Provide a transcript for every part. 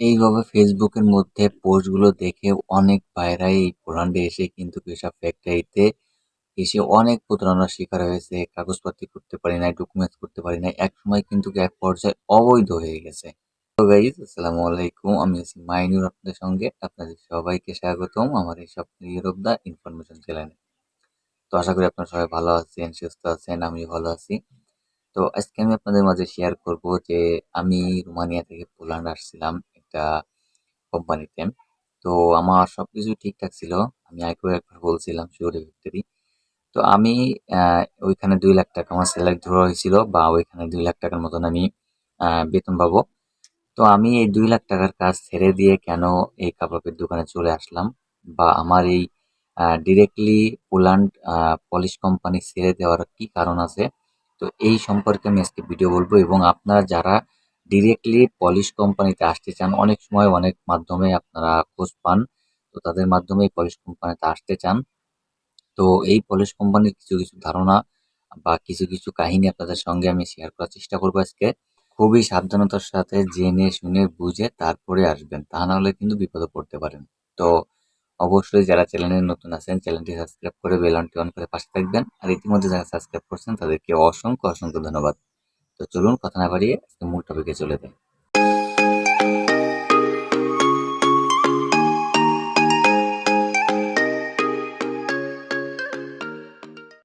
এইভাবে ফেসবুকের মধ্যে পোস্টগুলো দেখে অনেক ভাইরাই এই পোল্যান্ডে এসে কিন্তু এসব ফ্যাক্টরিতে এসে অনেক প্রতারণার শিকার হয়েছে। কাগজপত্র করতে পারি নাই ডকুমেন্টস করতে পারি নাই। এক সময় কিন্তু এক পর্যায়ে অবৈধ হয়ে গেছে। আসসালামু আলাইকুম। আমি আছি মাইনুর আপনাদের সঙ্গে। আপনাদের সবাইকে স্বাগতম আমার এই সব অফ দ্য ইনফরমেশন চ্যানেলে তো আশা করি আপনারা সবাই ভালো আছেন, সুস্থ আছেন আমি ভালো আছি। তো আজকে আমি আপনাদের মাঝে শেয়ার করব যে আমি রোমানিয়া থেকে পোল্যান্ড আসছিলাম। একটা কোম্পানিতে। তো আমার সব কিছু ঠিকঠাক ছিল। আমি আগেও একবার বলছিলাম শিওর ফ্যাক্টরি তো আমি ওইখানে দুই লাখ টাকা আমার স্যালারি ধরা হয়েছিল বা ওইখানে দুই লাখ টাকার মতন আমি বেতন পাবো। তো আমি এই দুই লাখ টাকার কাজ ছেড়ে দিয়ে কেন এই কাপড়ের দোকানে চলে আসলাম বা আমার এই ডিরেক্টলি পোল্যান্ড পলিশ কোম্পানি ছেড়ে দেওয়ার কি কারণ আছে? তো এই সম্পর্কে আমি আজকে ভিডিও বলব এবং আপনারা যারা ডিরেক্টলি পলিশ কোম্পানিতে আসতে চান, অনেক সময় অনেক মাধ্যমে আপনারা খোঁজ পান, তো তাদের মাধ্যমে এই পলিশ কোম্পানিতে আসতে চান। তো এই পলিশ কোম্পানির কিছু কিছু ধারণা বা কিছু কিছু কাহিনী আপনাদের সঙ্গে আমি শেয়ার করার চেষ্টা করব আজকে। খুবই সাবধানতার সাথে জেনে শুনে বুঝে তারপরে আসবেন, তা না হলে কিন্তু বিপদে পড়তে পারেন। তো অবশ্যই যারা চ্যানেলে নতুন আছেন, চ্যানেলটি সাবস্ক্রাইব করে বেলনটি অন করে পাশে থাকবেন। আর ইতিমধ্যে যারা সাবস্ক্রাইব করছেন, তাদেরকে অসংখ্য অসংখ্য ধন্যবাদ। তো চলুন কথা না বাড়িয়ে আজকে মূল টপিকে চলে যাই।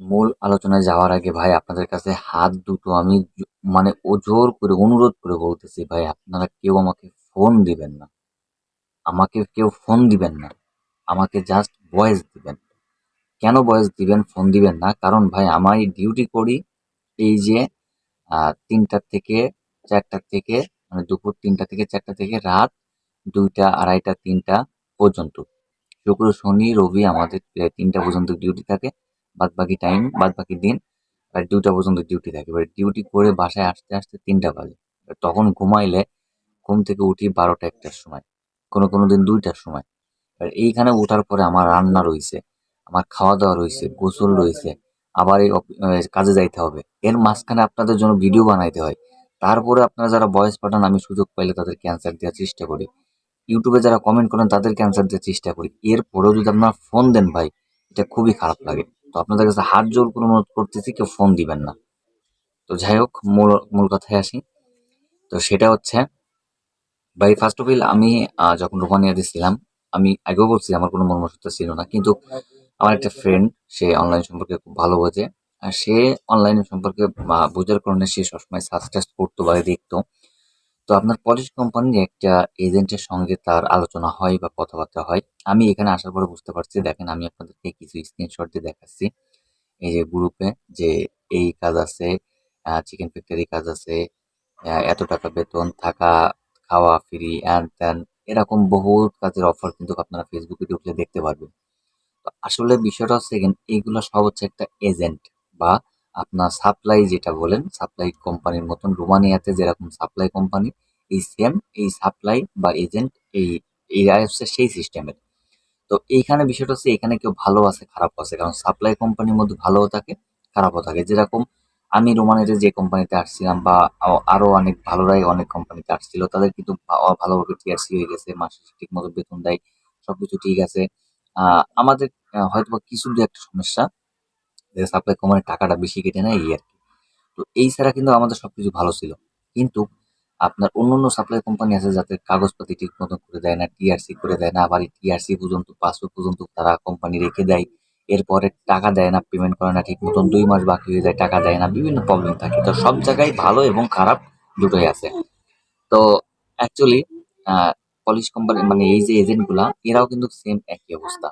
মূল আলোচনায় যাওয়ার আগে ভাই, আপনাদের কাছে হাত দুটো আমি মানে ওজোর করে অনুরোধ করে বলতেছি, ভাই, আপনারা কেউ আমাকে ফোন দিবেন না। আমাকে কেউ ফোন দিবেন না। আমাকে জাস্ট ভয়েস দিবেন। কেন ভয়েস দিবেন ফোন দিবেন না? কারণ ভাই, আমি ডিউটি করি এই যে আহ, তিনটার থেকে চারটার থেকে মানে দুপুর তিনটা থেকে চারটা থেকে রাত দুইটা আড়াইটা তিনটা পর্যন্ত। শুক্র শনি রবি আমাদের আহ, তিনটা পর্যন্ত ডিউটি থাকে। বাদ বাকি টাইম বাদ বাকি দিন আর দুটা পর্যন্ত ডিউটি থাকে। এবার ডিউটি করে বাসায় আসতে আসতে তিনটা বাজে। তখন ঘুমাইলে ঘুম থেকে উঠি বারোটা একটার সময় কোনো কোনো দিন দুইটার সময়। আর এইখানে ওঠার পরে আমার রান্না রইছে আমার খাওয়া দাওয়া রইছে গোসল রইছে আবার এই কাজে যাইতে হবে। এর মাঝখানে আপনাদের জন্য ভিডিও বানাইতে হয়। তারপরে আপনারা যারা ভয়েস পাঠান আমি সুযোগ পাইলে তাদের ক্যান্সার দেওয়ার চেষ্টা করি। ইউটিউবে যারা কমেন্ট করেন তাদের ক্যান্সার দেওয়ার চেষ্টা করি। এরপরেও যদি আপনারা ফোন দেন ভাই, এটা খুবই খারাপ লাগে। তো আপনাদের কাছে হাত জোর করে অনুরোধ করতেছি, কেউ ফোন দিবেন না। তো যাই হোক, মূল মূল কথায় আসি। তো সেটা হচ্ছে, ভাই ফার্স্ট অফ অল আমি যখন রোমানিয়াতে ছিলাম, আমি আগেও বলছি আমার কোনো মর্মসূত্র ছিল না। কিন্তু আমার একটা ফ্রেন্ড সে অনলাইন সম্পর্কে খুব ভালো বোঝে। আর সে অনলাইন সম্পর্কে বোঝার কারণে সে সবসময় সার্চ করতো বা দেখতো। তো আপনার পলিশ কোম্পানির একটা এজেন্টের সঙ্গে তার আলোচনা হয় বা কথাবার্তা হয়। আমি এখানে আসার পরে বুঝতে পারছি, দেখেন আমি আপনাদেরকে কিছু স্ক্রিনশট দিয়ে দেখাচ্ছি। এই যে গ্রুপে যে এই কাজ আছে চিকেন ফ্যাক্টরি কাজ আছে এত টাকা বেতন, থাকা, খাওয়া ফ্রি হ্যান ত্যান এরকম বহু কাজের অফার কিন্তু আপনারা ফেসবুকে দেখতে পারবেন। আসলে বিষয়টা হচ্ছে এইগুলো সব হচ্ছে একটা এজেন্ট বা আপনার সাপ্লাই যেটা বলেন সাপ্লাই কোম্পানির মতন রোমানিয়াতে যেরকম সাপ্লাই কোম্পানি এই সেম এই সাপ্লাই বা এজেন্ট এই এরা হচ্ছে সেই সিস্টেমের তো এইখানে বিষয়টা হচ্ছে এখানে কেউ ভালো আছে, খারাপ আছে, কারণ সাপ্লাই কোম্পানির মধ্যে ভালোও থাকে, খারাপও থাকে। যেরকম আমি রোমানিতে যে কোম্পানিতে আসছিলাম বা আরও আরও অনেক ভালোরাই অনেক কোম্পানিতে আসছিল, তাদের কিন্তু ভালোভাবে টিআরসি হয়ে গেছে মাসে ঠিক মতো বেতন দেয়, সবকিছু ঠিক আছে। আমাদের হয়তো বা কিছু দু একটা সমস্যা যে সাপ্লাই কোম্পানির টাকাটা বেশি কেটে নেয় এই আর কি। তো এই ছাড়া কিন্তু আমাদের সবকিছু ভালো ছিল। কিন্তু আপনার অন্য অন্য সাপ্লাই কোম্পানি আছে যাতে কাগজপাতি ঠিক মতো করে দেয় না টিআরসি করে দেয় না, আবার টিআরসি পর্যন্ত পাসপোর্ট পর্যন্ত তারা কোম্পানি রেখে দেয়। এরপরে টাকা দেয় না পেমেন্ট করে না, ঠিক মতন দুই মাস বাকি হয়ে যায়, টাকা দেয় না, বিভিন্ন প্রবলেম থাকে। তো সব জায়গায় ভালো এবং খারাপ দুটোই আছে। তো অ্যাকচুয়ালি পলিশ কোম্পানি মানে এই যে এজেন্টগুলা এরাও কিন্তু সেম একই অবস্থা।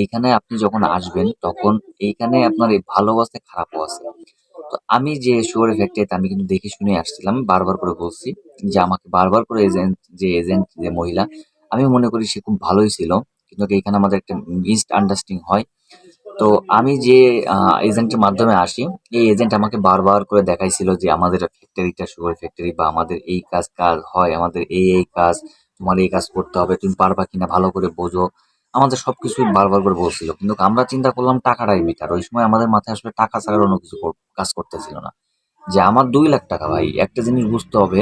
এইখানে আপনি যখন আসবেন, তখন এইখানে আপনার ভালো আছে খারাপও আছে তো আমি যে শুয়ার ফ্যাক্টরিতে আমি কিন্তু দেখে শুনে আসছিলাম, বারবার করে বলছি যে আমাকে বারবার করে এজেন্ট যে এজেন্ট যে মহিলা, আমি মনে করি সে খুব ভালোই ছিল। কিন্তু এখানে আমাদের একটা মিস আন্ডারস্ট্যান্ডিং হয়। তো আমি যে এজেন্টের মাধ্যমে আসি, এই এজেন্ট আমাকে বারবার করে দেখাইছিল যে আমাদের ফ্যাক্টরিটা সুগার ফ্যাক্টরি বা আমাদের এই কাজ কাজ হয়, আমাদের এই এই কাজ, তোমার এই কাজ করতে হবে, তুমি পারবা কিনা ভালো করে বোঝো। আমাদের সবকিছু বারবার করে বলছিল। কিন্তু আমরা চিন্তা করলাম টাকাটাই বেকার ওই সময় আমাদের মাথায় আসলে টাকা ছাড়ার অন্য কিছু কর- কাজ করতেছিল না। যে আমার দুই লাখ টাকা ভাই, একটা জিনিস বুঝতে হবে,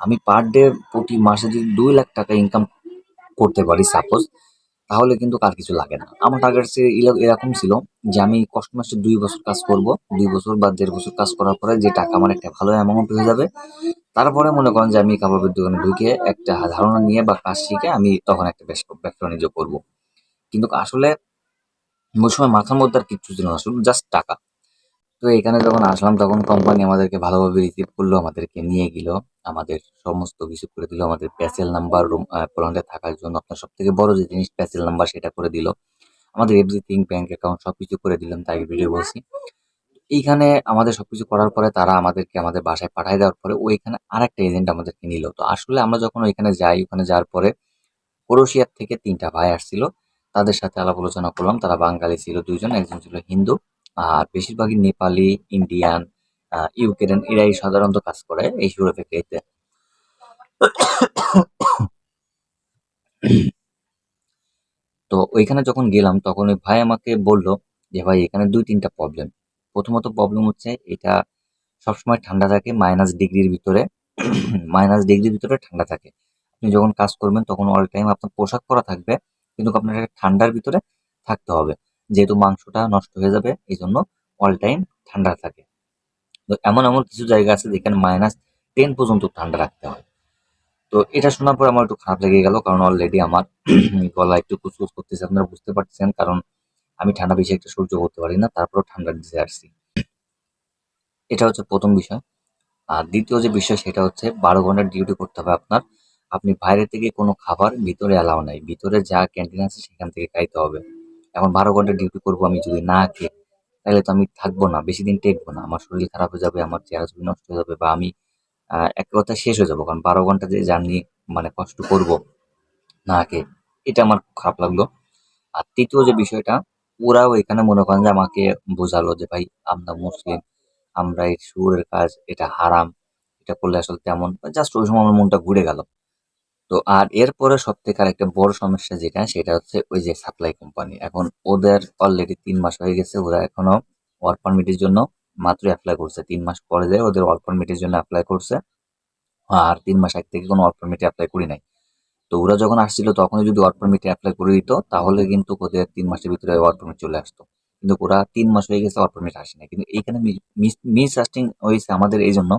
আমি পার ডে প্রতি মাসে যদি দুই লাখ টাকা ইনকাম করতে পারি সাপোজ তাহলে কিন্তু আর কিছু লাগে না। আমার টার্গেট সে এরকম ছিল যে আমি কষ্ট মাসে দুই বছর কাজ করব। দুই বছর বা দেড় বছর কাজ করার পরে যে টাকা আমার একটা ভালো অ্যামাউন্ট হয়ে যাবে, তারপরে মনে করেন যে আমি কাবাবের দোকানে ঢুকে একটা ধারণা নিয়ে বা কাজ শিখে আমি তখন একটা ব্যবসা বাণিজ্য করব। কিন্তু আসলে ওই সময় মাথার মধ্যে আর কিচ্ছু ছিল না শুধু জাস্ট টাকা। তো এখানে যখন আসলাম, তখন কোম্পানি আমাদেরকে ভালোভাবে রিসিভ করল, আমাদেরকে নিয়ে গেল, আমাদের সমস্ত কিছু করে দিল, আমাদের প্যাসেল নাম্বার রুম পোল্যান্ডে থাকার জন্য আপনার সব থেকে বড় যে জিনিস প্যাসেল নাম্বার সেটা করে দিল। আমাদের এভরিথিং ব্যাঙ্ক অ্যাকাউন্ট সব কিছু করে দিলাম, তাই ভিডিও বলছি। এইখানে আমাদের সবকিছু করার পরে তারা আমাদেরকে আমাদের বাসায় পাঠিয়ে দেওয়ার পরে ওইখানে আরেকটা এজেন্ট আমাদেরকে নিল। তো আসলে আমরা যখন ওইখানে যাই, ওখানে যাওয়ার পরে ক্রোশিয়ার থেকে তিনটা ভাই আসছিল। তাদের সাথে আলাপ আলোচনা করলাম। তারা বাঙালি ছিল দুইজন, একজন ছিল হিন্দু, আর বেশিরভাগই নেপালি, ইন্ডিয়ান ইউক্রেন এরাই সাধারণত কাজ করে এই সুর ফ্যাক্টরিতে তো ওইখানে যখন গেলাম, তখন ওই ভাই আমাকে বলল যে, ভাই, এখানে দুই তিনটা প্রবলেম প্রথমত প্রবলেম হচ্ছে এটা সবসময় ঠান্ডা থাকে মাইনাস ডিগ্রির ভিতরে মাইনাস ডিগ্রির ভিতরে ঠান্ডা থাকে। আপনি যখন কাজ করবেন, তখন অল টাইম আপনার পোশাক পরা থাকবে কিন্তু আপনাকে ঠান্ডার ভিতরে থাকতে হবে। যেহেতু মাংসটা নষ্ট হয়ে যাবে এই জন্য অল টাইম ঠান্ডা থাকে। তো এমন এমন কিছু জায়গা আছে যেখানে মাইনাস টেন পর্যন্ত ঠান্ডা রাখতে হয়। তো এটা শোনার পর আমার একটু খারাপ লেগে গেল, কারণ অলরেডি আমার গলা একটু কুচকুচ করতেছে, আপনারা বুঝতে পারছেন, কারণ আমি ঠান্ডা বেশি একটা সহ্য করতে পারি না, তারপরেও ঠান্ডা দিতে আসছি। এটা হচ্ছে প্রথম বিষয়। আর দ্বিতীয় যে বিষয়, সেটা হচ্ছে বারো ঘণ্টার ডিউটি করতে হবে আপনার। আপনি বাইরে থেকে কোনো খাবার ভিতরে অ্যালাউ নাই। ভিতরে যা ক্যান্টিন আছে সেখান থেকে খাইতে হবে। এখন বারো ঘণ্টা ডিউটি করব আমি যদি না খেয়ে, তাহলে তো আমি থাকব না, বেশি দিন টেকবো না। আমার শরীর খারাপ হয়ে যাবে, আমার চেহারা ছবি নষ্ট হয়ে যাবে বা আমি এক কথা শেষ হয়ে যাব। কারণ বারো ঘণ্টা যে জার্নি মানে কষ্ট করব না খেয়ে, এটা আমার খারাপ লাগল। আর তৃতীয় যে বিষয়টা, ওরাও এখানে মনে করেন যে আমাকে বোঝালো যে ভাই, আমরা মুসলিম, আমরা এই সুরের কাজ, এটা হারাম, এটা করলে আসলে তেমন জাস্ট ওই সময় আমার মনটা ঘুরে গেল। তো আর এরপরে সব থেকে আর একটা বড় সমস্যা যেটা, সেটা হচ্ছে ওই যে সাপ্লাই কোম্পানি এখন ওদের অলরেডি তিন মাস হয়ে গেছে, ওরা এখনও ওয়ার্ক পারমিটের জন্য মাত্র অ্যাপ্লাই করছে। তিন মাস পরে যায় ওদের ওয়ার্ক পারমিটের জন্য অ্যাপ্লাই করছে, আর তিন মাস আগ থেকে কোনো ওয়ার্ক পারমিটে অ্যাপ্লাই করি নাই। তো ওরা যখন আসছিল, তখনই যদি ওয়ার্ক পারমিটে অ্যাপ্লাই করে দিত, তাহলে কিন্তু ওদের তিন মাসের ভিতরে ওয়ার্ক পারমিট চলে আসতো। কিন্তু ওরা তিন মাস হয়ে গেছে ওয়ার্ক পারমিট আসে না কিন্তু এইখানে মিস আস্টিং হয়েছে আমাদের এই জন্য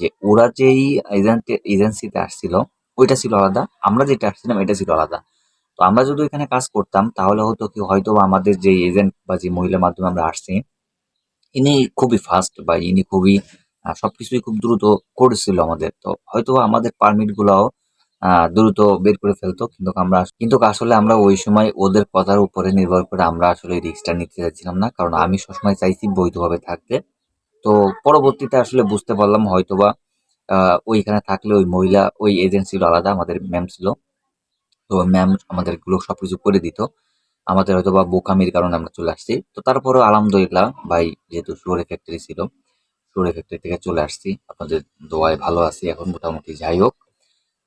যে ওরা যেই এজেন্ট এজেন্সিতে আসছিল ওইটা ছিল আলাদা। আমরা যেটা আসছিলাম এটা ছিল আলাদা। তো আমরা যদি ওইখানে কাজ করতাম, তাহলে হতো কি, হয়তো আমাদের যে এজেন্ট বা যে মহিলার মাধ্যমে আমরা আসছি, ইনি খুবই ফাস্ট বা ইনি খুবই সবকিছুই খুব দ্রুত করেছিল আমাদের। তো হয়তো আমাদের পারমিট গুলাও দ্রুত বের করে ফেলতো। কিন্তু আমরা, কিন্তু আসলে আমরা ওই সময় ওদের কথার উপরে নির্ভর করে আমরা আসলে রিস্কটা নিতে চাইছিলাম না। কারণ আমি সবসময় চাইছি বৈধভাবে থাকতে। তো পরবর্তীতে আসলে বুঝতে পারলাম হয়তোবা ওইখানে থাকলে ওই মহিলা, ওই এজেন্সি আলাদা, আমাদের ম্যাম ছিল। তো ম্যাম আমাদেরগুলো সব কিছু করে দিত। আমাদের হয়তো বা বোকামির কারণে আমরা চলে আসছি। তো তারপরেও আলহামদুলিল্লাহ, ভাই যেহেতু শুয়োরে ফ্যাক্টরি ছিল শুয়োরে ফ্যাক্টরি থেকে চলে আসছি। আপনাদের দোয়ায় ভালো আছি এখন মোটামুটি, যাই হোক।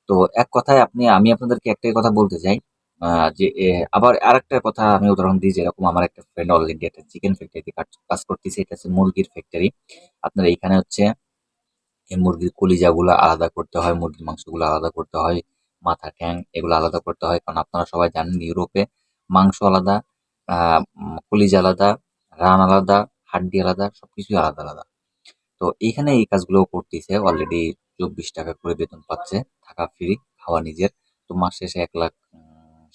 তো এক কথায় আপনি, আমি আপনাদেরকে একটাই কথা বলতে চাই যে আবার আর একটা কথা আমি উদাহরণ দিই, যেরকম আমার একটা ফ্রেন্ড অলরেডি একটা চিকেন ফ্যাক্টরিতে কাজ করতেছে, এটা হচ্ছে মুরগির ফ্যাক্টরি আপনার এইখানে হচ্ছে এই মুরগির কলিজাগুলো আলাদা করতে হয়, মুরগির মাংসগুলো আলাদা করতে হয়, মাথা ঠ্যাং এগুলো আলাদা করতে হয়। কারণ আপনারা সবাই জানেন ইউরোপে মাংস আলাদা কলিজা আলাদা, রান আলাদা, হাড্ডি আলাদা সব কিছুই আলাদা আলাদা। তো এইখানে এই কাজগুলো করতেছে অলরেডি চব্বিশ টাকা করে বেতন পাচ্ছে, থাকা ফ্রি খাওয়া নিজের। তো মাস শেষে এক লাখ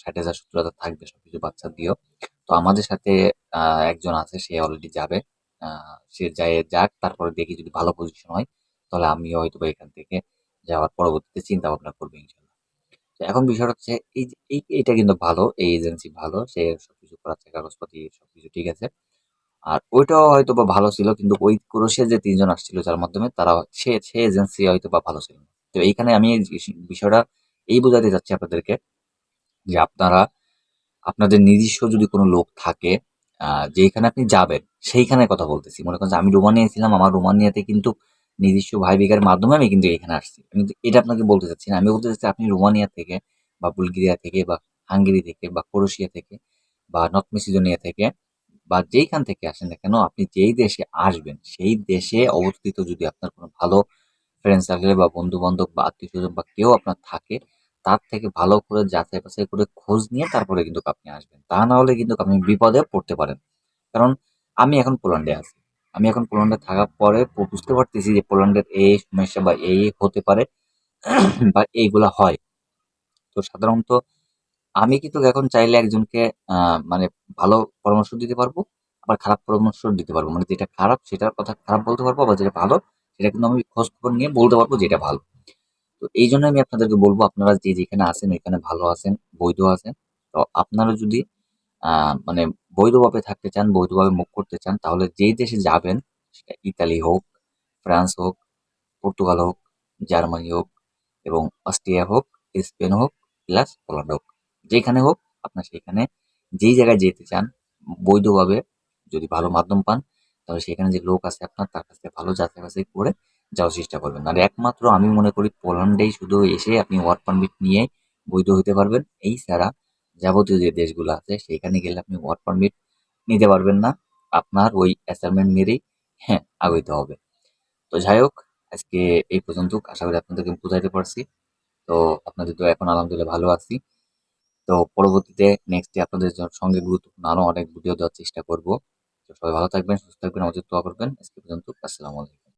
ষাট হাজার, সত্তর হাজার থাকবে সব কিছু বাচ্চা দিয়েও। তো আমাদের সাথে একজন আছে, সে অলরেডি যাবে সে যায় যাক, তারপরে দেখি যদি ভালো পজিশন হয় তাহলে আমিও হয়তো বা এখান থেকে যাওয়ার পরবর্তীতে চিন্তা ভাবনা করব ইনশাল্লাহ। তো এখন বিষয়টা হচ্ছে এই এই, এইটা কিন্তু ভালো, এই এজেন্সি ভালো, সে সব সবকিছু করাচ্ছে, কাগজপাতি সবকিছু ঠিক আছে। আর ওইটাও হয়তো বা ভালো ছিল, কিন্তু ওই ক্রোশিয়া যে তিনজন আসছিল যার মাধ্যমে তারা সে সে এজেন্সি হয়তো বা ভালো ছিল তো এইখানে আমি বিষয়টা এই বোঝাতে চাচ্ছি আপনাদেরকে যে আপনারা, আপনাদের নিজস্ব যদি কোনো লোক থাকে যেখানে আপনি যাবেন, সেইখানে কথা বলতেছি। মনে করেন আমি রোমানিয়া ছিলাম, আমার রোমানিয়াতে কিন্তু নিজস্ব ভাই বিকার মাধ্যমে আমি কিন্তু এখানে আসছি। কিন্তু এটা আপনাকে বলতে চাচ্ছি না। আমি বলতে চাচ্ছি আপনি রোমানিয়া থেকে বা বুলগেরিয়া থেকে বা হাঙ্গেরি থেকে বা ক্রোশিয়া থেকে বা নর্থ মেসিডোনিয়া থেকে বা যেইখান থেকে আসেন না কেন, আপনি যেই দেশে আসবেন, সেই দেশে অবস্থিত যদি আপনার কোনো ভালো ফ্রেন্ড সার্কেলে বা বন্ধু বান্ধব বা আত্মীয় স্বজন বা কেউ আপনার থাকে, তার থেকে ভালো করে যাচাই বাছাই করে খোঁজ নিয়ে তারপরে কিন্তু আপনি আসবেন। তা না হলে কিন্তু আপনি বিপদে পড়তে পারেন। কারণ আমি এখন পোল্যান্ডে আছি। আমি এখন পোল্যান্ডে থাকার পরে বুঝতে পারতেছি যে পোল্যান্ডের এই সমস্যা বা এই হতে পারে, বা এইগুলা হয়। তো সাধারণত আমি কিন্তু এখন চাইলে একজনকে মানে ভালো পরামর্শ দিতে পারব, আবার খারাপ পরামর্শ দিতে পারব। মানে যেটা খারাপ সেটার কথা খারাপ বলতে পারব, আবার যেটা ভালো সেটা কিন্তু আমি খোঁজ খবর নিয়ে বলতে পারব যেটা ভালো। তো এই জন্য আমি আপনাদেরকে বলব, আপনারা যে যেখানে আছেন ওইখানে ভালো আছেন, বৈধ আছেন। তো আপনারা যদি মানে বৈধভাবে থাকতে চান, বৈধভাবে মুখ করতে চান, তাহলে যেই দেশে যাবেন, সেটা ইতালি হোক, ফ্রান্স হোক, পর্তুগাল হোক, জার্মানি হোক এবং অস্ট্রিয়া হোক, স্পেন হোক, প্লাস পোল্যান্ড হোক, যেখানে হোক আপনার সেখানে যেই জায়গায় যেতে চান, বৈধভাবে যদি ভালো মাধ্যম পান, তাহলে সেখানে যে লোক আছে আপনার, তার কাছ থেকে ভালো যাচাই বাছাই করে যাওয়ার চেষ্টা করবেন। আর একমাত্র আমি মনে করি পোল্যান্ডেই শুধু এসে আপনি ওয়ার্ক পারমিট নিয়ে বৈধ হতে পারবেন, এই ছাড়া যাবতীয় যে দেশগুলো আছে, সেখানে গেলে আপনি ওয়ার্ক পারমিট নিতে পারবেন না। আপনার ওই অ্যাসাইনমেন্ট মেরেই হ্যাঁ আগাইতে হবে। তো যাই হোক, আজকে এই পর্যন্ত আশা করি আপনাদেরকে বুঝাইতে পারছি। তো আপনাদের তো এখন আলহামদুলিল্লাহ ভালো আছি। তো পরবর্তীতে নেক্সট আপনাদের সঙ্গে গুরুত্বপূর্ণ আরও অনেক ভিডিও দেওয়ার চেষ্টা করব। তো সবাই ভালো থাকবেন, সুস্থ থাকবেন, আমাদের করবেন। আজকে পর্যন্ত আসসালামু আলাইকুম।